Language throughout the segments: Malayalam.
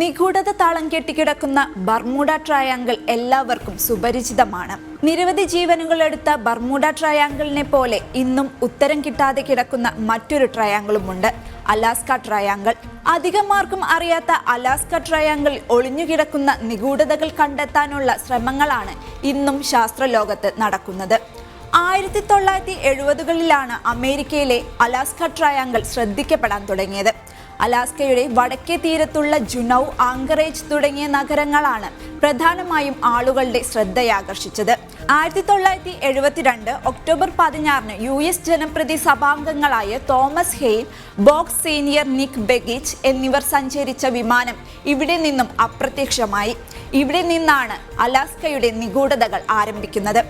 നിഗൂഢത താളം കെട്ടിക്കിടക്കുന്ന ബർമൂഡ ട്രയാങ്കിൾ എല്ലാവർക്കും സുപരിചിതമാണ്. നിരവധി ജീവനുകൾ എടുത്ത ബർമൂഡ ട്രയാങ്കിളിനെ പോലെ ഇന്നും ഉത്തരം കിട്ടാതെ കിടക്കുന്ന മറ്റൊരു ട്രയാങ്കിളുമുണ്ട് അലാസ്ക ട്രയാങ്കിൾ. അധികമാർക്കും അറിയാത്ത അലാസ്ക ട്രയാങ്കിൾ ഒളിഞ്ഞുകിടക്കുന്ന നിഗൂഢതകൾ കണ്ടെത്താനുള്ള ശ്രമങ്ങളാണ് ഇന്നും ശാസ്ത്രലോകത്ത് നടക്കുന്നത്. ആയിരത്തി തൊള്ളായിരത്തി എഴുപതുകളിലാണ് അമേരിക്കയിലെ അലാസ്ക ട്രയാങ്കിൾ ശ്രദ്ധിക്കപ്പെടാൻ തുടങ്ങിയത്. അലാസ്കയുടെ വടക്കേ തീരത്തുള്ള ജുനൗ ആങ്കറേജ് തുടങ്ങിയ നഗരങ്ങളാണ് പ്രധാനമായും ആളുകളുടെ ശ്രദ്ധയാകർഷിച്ചത്. ആയിരത്തി തൊള്ളായിരത്തി എഴുപത്തിരണ്ട് ഒക്ടോബർ പതിനാറിന് യു എസ് ജനപ്രതി സഭാംഗങ്ങളായ Thomas Hale Boggs senior Nick Begich എന്നിവർ സഞ്ചരിച്ച വിമാനം ഇവിടെ നിന്നും അപ്രത്യക്ഷമായി. ഇവിടെ നിന്നാണ് അലാസ്കയുടെ നിഗൂഢതകൾ ആരംഭിക്കുന്നത്.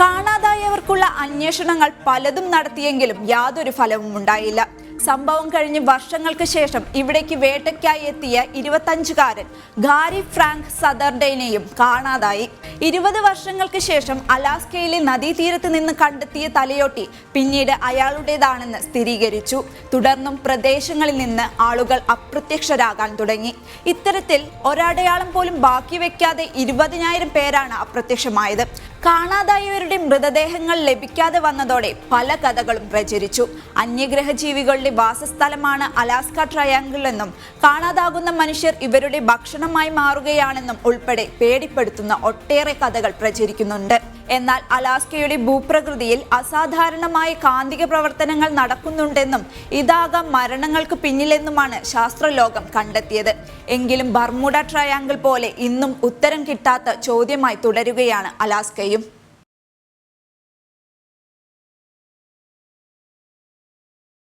കാണാതായവർക്കുള്ള അന്വേഷണങ്ങൾ പലതും നടത്തിയെങ്കിലും യാതൊരു ഫലവും ഉണ്ടായില്ല സംഭവം കഴിഞ്ഞ് വർഷങ്ങൾക്ക് ശേഷം ഇവിടേക്ക് വേട്ടയ്ക്കായി എത്തിയ ഇരുപത്തഞ്ചുകാരൻ ഗാരി ഫ്രാങ്ക് സദർഡേനെയും കാണാതായി. ഇരുപത് വർഷങ്ങൾക്ക് ശേഷം അലാസ്കയിലെ നദീതീരത്ത് നിന്ന് കണ്ടെത്തിയ തലയോട്ടി പിന്നീട് അയാളുടേതാണെന്ന് സ്ഥിരീകരിച്ചു. തുടർന്നും പ്രദേശങ്ങളിൽ നിന്ന് ആളുകൾ അപ്രത്യക്ഷരാകാൻ തുടങ്ങി. ഇത്തരത്തിൽ ഒരടയാളം പോലും ബാക്കി വെക്കാതെ ഇരുപതിനായിരം പേരാണ് അപ്രത്യക്ഷമായത്. കാണാതായവരുടെ മൃതദേഹങ്ങൾ ലഭിക്കാതെ വന്നതോടെ പല കഥകളും പ്രചരിച്ചു. അന്യഗ്രഹ ജീവികളുടെ വാസസ്ഥലമാണ് അലാസ്ക ട്രയാങ്കിൾ എന്നും കാണാതാകുന്ന മനുഷ്യർ ഇവരുടെ ഭക്ഷണമായി മാറുകയാണെന്നും ഉൾപ്പെടെ പേടിപ്പെടുത്തുന്ന ഒട്ടേറെ കഥകൾ പ്രചരിക്കുന്നുണ്ട്. എന്നാൽ അലാസ്കയുടെ ഭൂപ്രകൃതിയിൽ അസാധാരണമായ കാന്തിക പ്രവർത്തനങ്ങൾ നടക്കുന്നുണ്ടെന്നും ഇതാകാം മരണങ്ങൾക്ക് പിന്നിലെന്നുമാണ് ശാസ്ത്രലോകം കണ്ടെത്തിയത്. എങ്കിലും ബർമുഡ ട്രയാങ്കിൾ പോലെ ഇന്നും ഉത്തരം കിട്ടാത്ത ചോദ്യമായി തുടരുകയാണ് അലാസ്കയും.